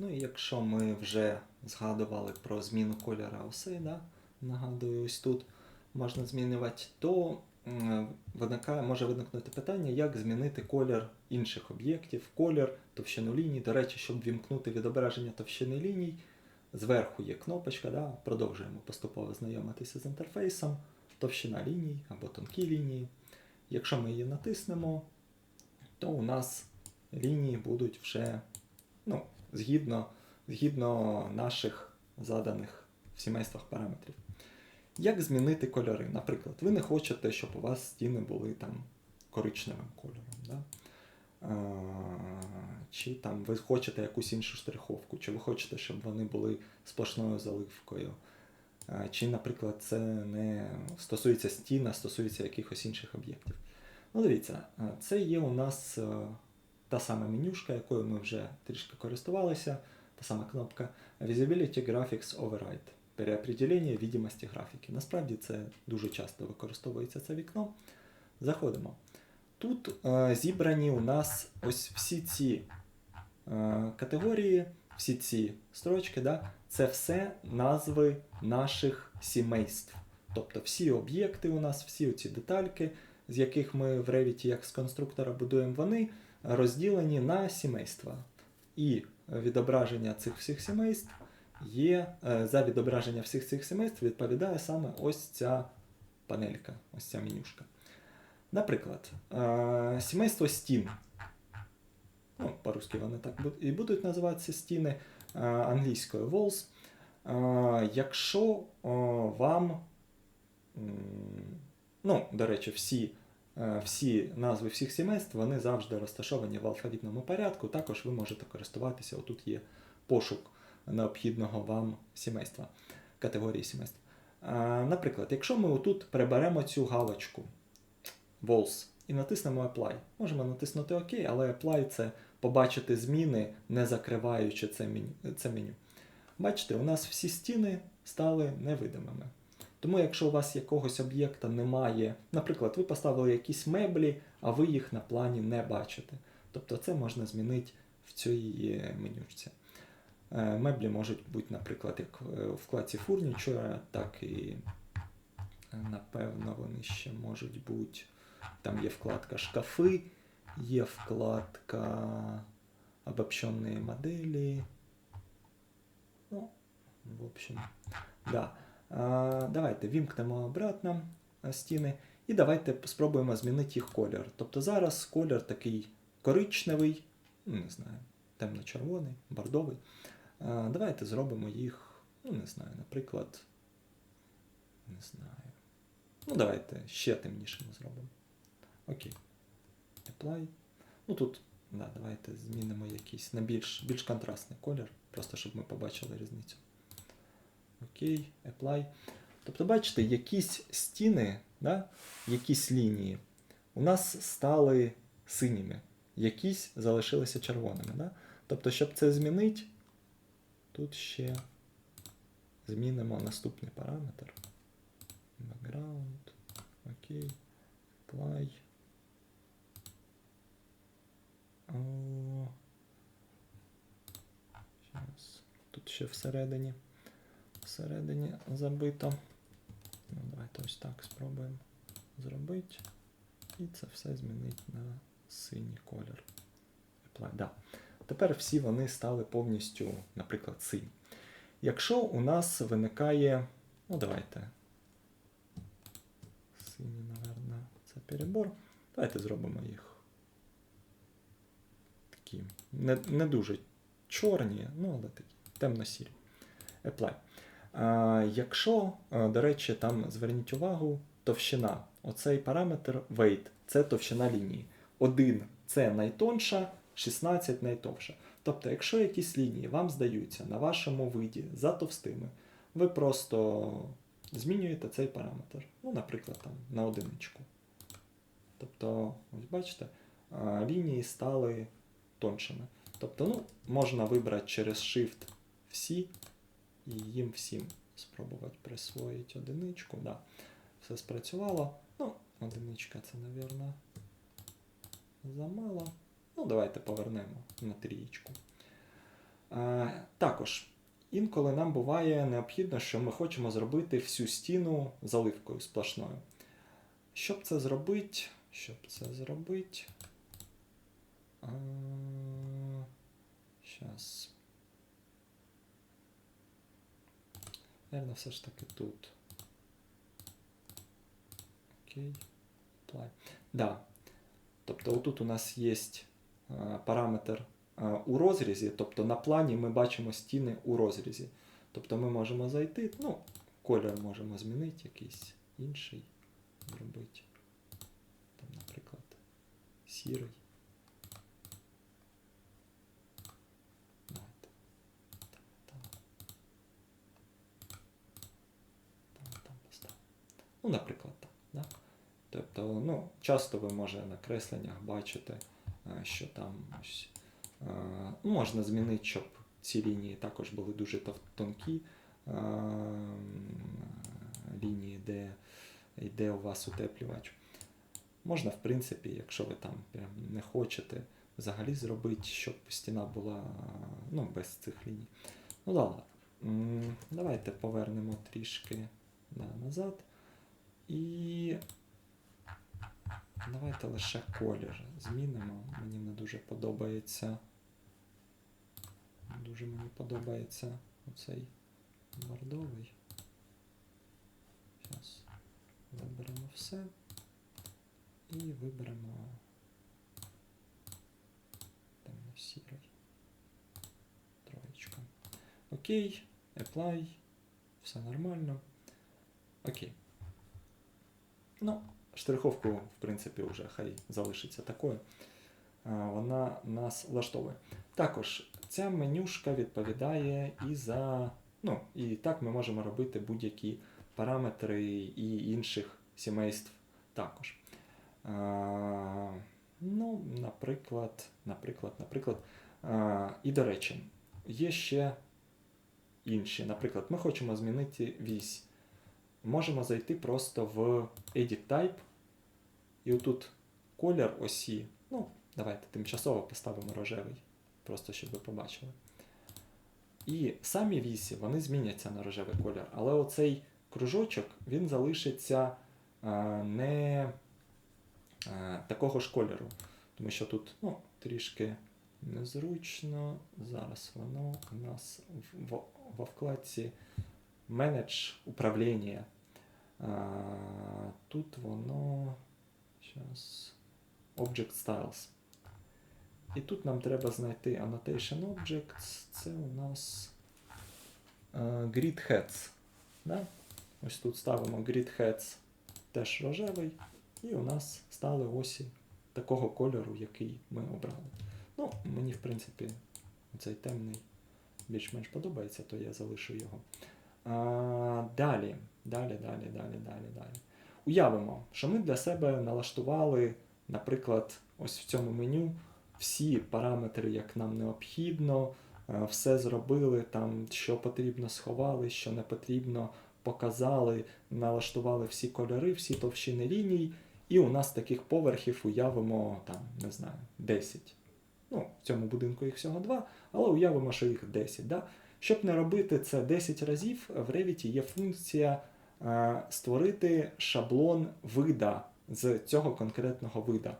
Ну і якщо ми вже згадували про зміну кольора осей, да, нагадую, ось тут можна змінювати, то виникає, може виникнути питання, як змінити колір інших об'єктів, колір, товщину ліній. До речі, щоб вімкнути відображення товщини ліній, зверху є кнопочка, да, продовжуємо поступово знайомитися з інтерфейсом, товщина ліній або тонкі лінії. Якщо ми її натиснемо, то у нас лінії будуть вже ну, згідно, згідно наших заданих в сімействах параметрів. Як змінити кольори? Наприклад, ви не хочете, щоб у вас стіни були там коричневим кольором. Да? Чи там ви хочете якусь іншу штриховку, чи ви хочете, щоб вони були сплошною заливкою. Чи, наприклад, це не стосується стін, а стосується якихось інших об'єктів. Ну, дивіться, це є у нас е, та сама менюшка, якою ми вже трішки користувалися, та сама кнопка Visibility Graphics Override. Переопределення відомості графіки. Насправді це дуже часто використовується це вікно. Заходимо. Тут е, зібрані у нас ось всі ці е, категорії, всі ці строчки, да, це все назви наших сімейств. Тобто всі об'єкти у нас, всі ці детальки, з яких ми в Revit як з конструктора будуємо, вони розділені на сімейства. І відображення цих всіх сімейств є е, за відображення всіх цих сімейств відповідає саме ось ця панелька, ось ця менюшка. Наприклад, е, сімейство стін. Ну, по-русски вони так і будуть називатися стіни е, англійською walls. Якщо вам, ну, до речі, всі, всі назви всіх сімейств вони завжди розташовані в алфавітному порядку, також ви можете користуватися. Отут є пошук необхідного вам сімейства, категорії сімейств. Е, Наприклад, якщо ми отут приберемо цю галочку Walls і натиснемо Apply, можемо натиснути ОК, але Apply це побачити зміни, не закриваючи. Це меню. Бачите, у нас всі стіни стали невидимими. Тому, якщо у вас якогось об'єкта немає, наприклад, ви поставили якісь меблі, а ви їх на плані не бачите. Тобто це можна змінити в цій е, менюшці. Е, Меблі можуть бути, наприклад, як е, у вкладці Furniture, так і, е, напевно, вони ще можуть бути. Там є вкладка шкафи, є вкладка обобщенные модели. Ну, в общем, да. Давайте вімкнемо обратно стіни і давайте спробуємо змінити їх колір. Тобто зараз колір такий коричневий, ну, не знаю, темно-червоний, бордовий. Давайте зробимо їх, ну, не знаю, наприклад, не знаю. Ну, давайте ще темнішими зробимо. Окей. Apply. Ну тут, да, давайте змінимо якийсь на більш, більш контрастний колір, просто щоб ми побачили різницю. Окей, Apply. Тобто, бачите, якісь стіни, да, якісь лінії у нас стали синіми, якісь залишилися червоними. Да? Тобто, щоб це змінити, тут ще змінимо наступний параметр. Background. Окей. Apply. О. Тут ще всередині. Всередині забито. Ну, давайте ось так спробуємо зробити. І це все змінити на синій колір. Apply. Да. Тепер всі вони стали повністю, наприклад, сині. Якщо у нас виникає. Ну, давайте. Синій, напевно, це перебор. Давайте зробимо їх такі не, не дуже чорні, ну але такі темно-сірі. Apply. Якщо, до речі, там зверніть увагу, товщина. Оцей параметр weight це товщина лінії. 1 це найтонша, 16 найтовша. Тобто, якщо якісь лінії вам здаються на вашому виді за товстими, ви просто змінюєте цей параметр. Ну, наприклад, там, на одиничку. Тобто, ось бачите, лінії стали тоншими. Тобто, ну, можна вибрати через Shift всі і їм всім спробувати присвоїти одиничку. Да. Все спрацювало. Ну, одиничка це, мабуть, замало. Ну, давайте повернемо на трієчку. А, Також інколи нам буває необхідно, що ми хочемо зробити всю стіну заливкою сплошною. Щоб це зробити, щоб це зробити. Зараз. Наверное, все ж таки тут. Окей. Apply. Да. Тобто отут у нас є е, параметр е, у розрізі, тобто на плані ми бачимо стіни у розрізі. Тобто ми можемо зайти, ну, колір можемо змінити, якийсь інший зробити. Там, наприклад, сірий. Давайте. Там, там. Там, там поставимо. Ну, наприклад, так. Да? Тобто, ну, часто ви може на кресленнях бачите, е, що там ось, е, ну, можна змінити, щоб ці лінії також були дуже тонкі. е, Лінії, де йде у вас утеплювач. Можна, в принципі, якщо ви там прям не хочете, взагалі зробити, щоб стіна була ну, без цих ліній. Ну ладно. Давайте повернемо трішки да, назад. І давайте лише колір змінимо. Мені не дуже подобається. Дуже мені подобається оцей бордовий. Зараз виберемо все. І виберемо темно-сірий. Троєчка. Окей, apply. Все нормально. Окей. Ну, штриховку, в принципі, вже хай залишиться такою. Вона нас влаштовує. Також ця менюшка відповідає і за. Ну, і так ми можемо робити будь-які параметри і інших сімейств також. А, ну, наприклад, наприклад, наприклад. А, і до речі, є ще інші. Наприклад, ми хочемо змінити вісь. Можемо зайти просто в Edit Type. І отут колір осі. Ну, давайте тимчасово поставимо рожевий, просто щоб ви побачили. І самі вісі вони зміняться на рожевий колір, але оцей кружочок він залишиться а, не а, такого ж кольору. Тому що тут ну, трішки незручно. Зараз воно у нас в, в, во вкладці менедж управління. Тут воно. Зараз. Object Styles. І тут нам треба знайти Annotation Objects. Це у нас е, Grid Heads. Да? Ось тут ставимо Grid Heads теж рожевий. І у нас стали осі такого кольору, який ми обрали. Ну, мені, в принципі, цей темний більш-менш подобається, то я залишу його. Далі, далі, далі, далі, далі, далі. Уявимо, що ми для себе налаштували, наприклад, ось в цьому меню всі параметри, як нам необхідно, е, все зробили, там, що потрібно, сховали, що не потрібно, показали, налаштували всі кольори, всі товщини ліній, і у нас таких поверхів уявимо, там, не знаю, 10. Ну, в цьому будинку їх всього 2, але уявимо, що їх 10. Да? Щоб не робити це 10 разів, в Revit є функція е, створити шаблон вида з цього конкретного вида.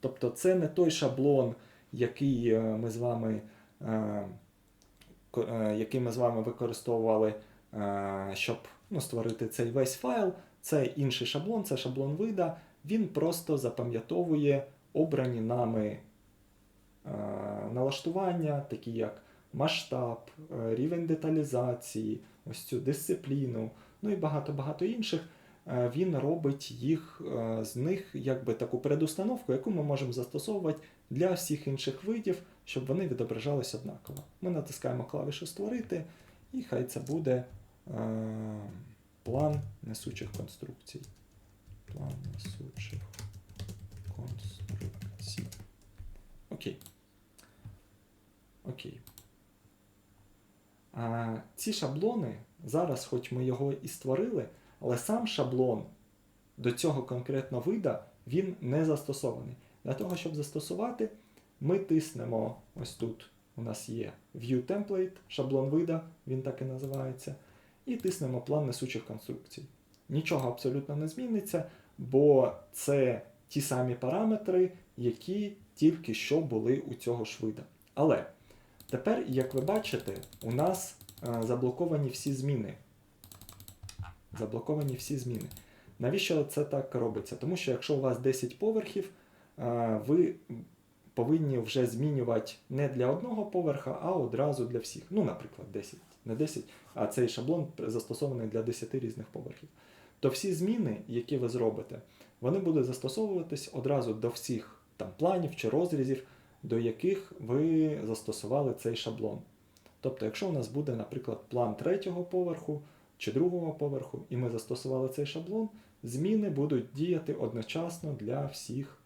Тобто це не той шаблон, який е, ми з вами, е, який ми з вами використовували, щоб ну, створити цей весь файл. Це інший шаблон, це шаблон вида. Він просто запам'ятовує обрані нами налаштування, такі як масштаб, е, рівень деталізації, ось цю дисципліну, ну і багато-багато інших. Е, Він робить їх е, з них якби таку предустановку, яку ми можемо застосовувати для всіх інших видів, щоб вони відображались однаково. Ми натискаємо клавішу Створити, і хай це буде е, план несучих конструкцій. План несучих конструкцій. Окей. Окей. Ці шаблони, зараз, хоч ми його і створили, але сам шаблон до цього конкретно вида він не застосований. Для того, щоб застосувати, ми тиснемо ось тут у нас є View Template, шаблон вида, він так і називається, і тиснемо план несучих конструкцій. Нічого абсолютно не зміниться, бо це ті самі параметри, які тільки що були у цього ж вида. Але тепер, як ви бачите, у нас е, заблоковані всі зміни. Заблоковані всі зміни. Навіщо це так робиться? Тому що якщо у вас 10 поверхів, е, ви повинні вже змінювати не для одного поверха, а одразу для всіх. Ну, наприклад, 10, не 10, а цей шаблон застосований для 10 різних поверхів. То всі зміни, які ви зробите, вони будуть застосовуватись одразу до всіх там планів чи розрізів, до яких ви застосували цей шаблон. Тобто, якщо у нас буде, наприклад, план третього поверху чи другого поверху, і ми застосували цей шаблон, зміни будуть діяти одночасно для всіх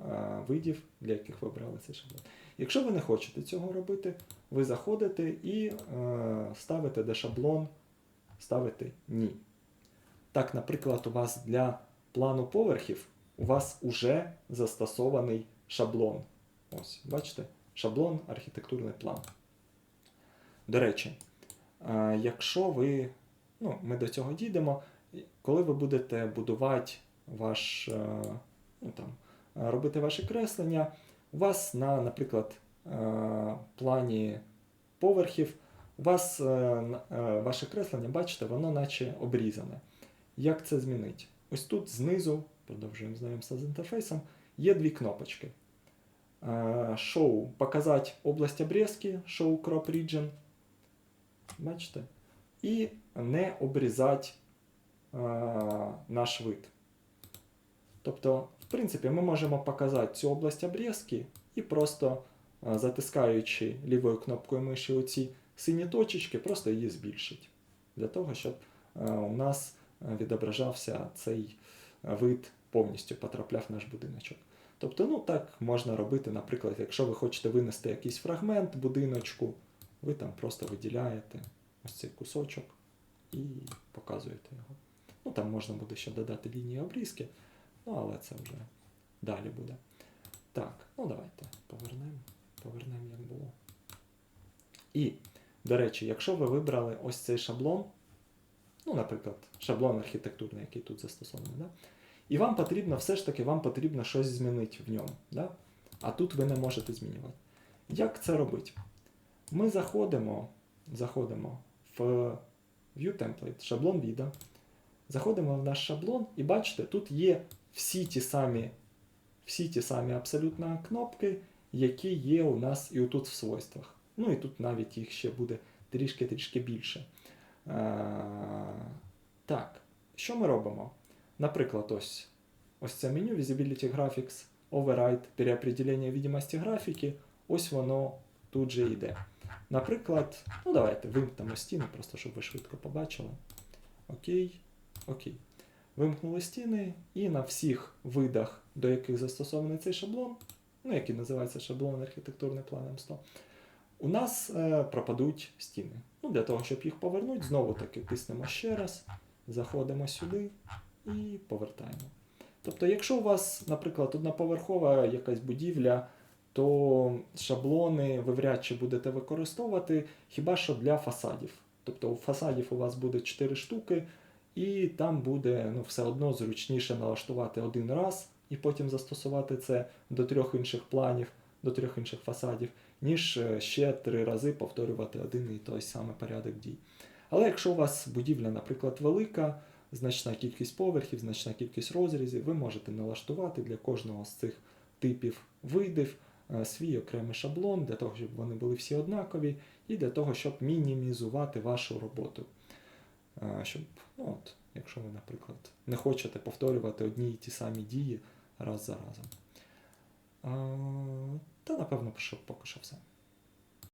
е, видів, для яких ви обрали цей шаблон. Якщо ви не хочете цього робити, ви заходите і е, ставите де шаблон, ставите ні. Так, наприклад, у вас для плану поверхів у вас уже застосований шаблон. Ось, бачите? Шаблон, архітектурний план. До речі, е, якщо ви, ну, ми до цього дійдемо, коли ви будете будувати ваш, е, ну, там, робити ваші креслення, у вас на, наприклад, е, плані поверхів, у вас ваше креслення, бачите, воно наче обрізане. Як це змінити? Ось тут знизу, продовжуємо знайомство з інтерфейсом, є дві кнопочки. Е, Show показати область обрізки, Show Crop Region. Бачите? І не обрізати е, наш вид. Тобто, в принципі, ми можемо показати цю область обрізки і просто е, затискаючи лівою кнопкою миші оці сині точечки, просто її збільшити. Для того, щоб е, у нас відображався цей е, вид повністю потрапляв в наш будиночок. Тобто, ну так можна робити, наприклад, якщо ви хочете винести якийсь фрагмент будиночку, ви там просто виділяєте ось цей кусочок і показуєте його. Ну там можна буде ще додати лінії обрізки, ну але це вже далі буде. Так, ну давайте повернемо, повернемо як було. І, до речі, якщо ви вибрали ось цей шаблон, ну, наприклад, шаблон архітектурний, який тут застосований, да? І вам потрібно, все ж таки, вам потрібно щось змінити в ньому. Да? А тут ви не можете змінювати. Як це робити? Ми заходимо, заходимо в View Template, шаблон віда, заходимо в наш шаблон, і бачите, тут є всі ті самі, всі ті самі абсолютно кнопки, які є у нас і отут в свойствах. Ну і тут навіть їх ще буде трішки-трішки більше. Е, так, що ми робимо? Наприклад, ось, ось це меню Visibility Graphics, Override, переопределення відомості графіки, ось воно тут же йде. Наприклад, ну давайте вимкнемо стіни, просто щоб ви швидко побачили. Окей, окей. Вимкнули стіни, і на всіх видах, до яких застосований цей шаблон, ну, який називається шаблон архітектурний план М100, у нас е, пропадуть стіни. Ну, для того, щоб їх повернути, знову таки тиснемо ще раз, заходимо сюди і повертаємо. Тобто, якщо у вас, наприклад, одноповерхова якась будівля, то шаблони ви вряд чи будете використовувати хіба що для фасадів. Тобто у фасадів у вас буде 4 штуки, і там буде ну, все одно зручніше налаштувати один раз і потім застосувати це до трьох інших планів, до трьох інших фасадів, ніж е, ще три рази повторювати один і той самий порядок дій. Але якщо у вас будівля, наприклад, велика, значна кількість поверхів, значна кількість розрізів, ви можете налаштувати для кожного з цих типів видів е, свій окремий шаблон, для того, щоб вони були всі однакові, і для того, щоб мінімізувати вашу роботу. Е, Щоб, ну от, якщо ви, наприклад, не хочете повторювати одні й ті самі дії раз за разом. Е, Та, напевно, поки що все.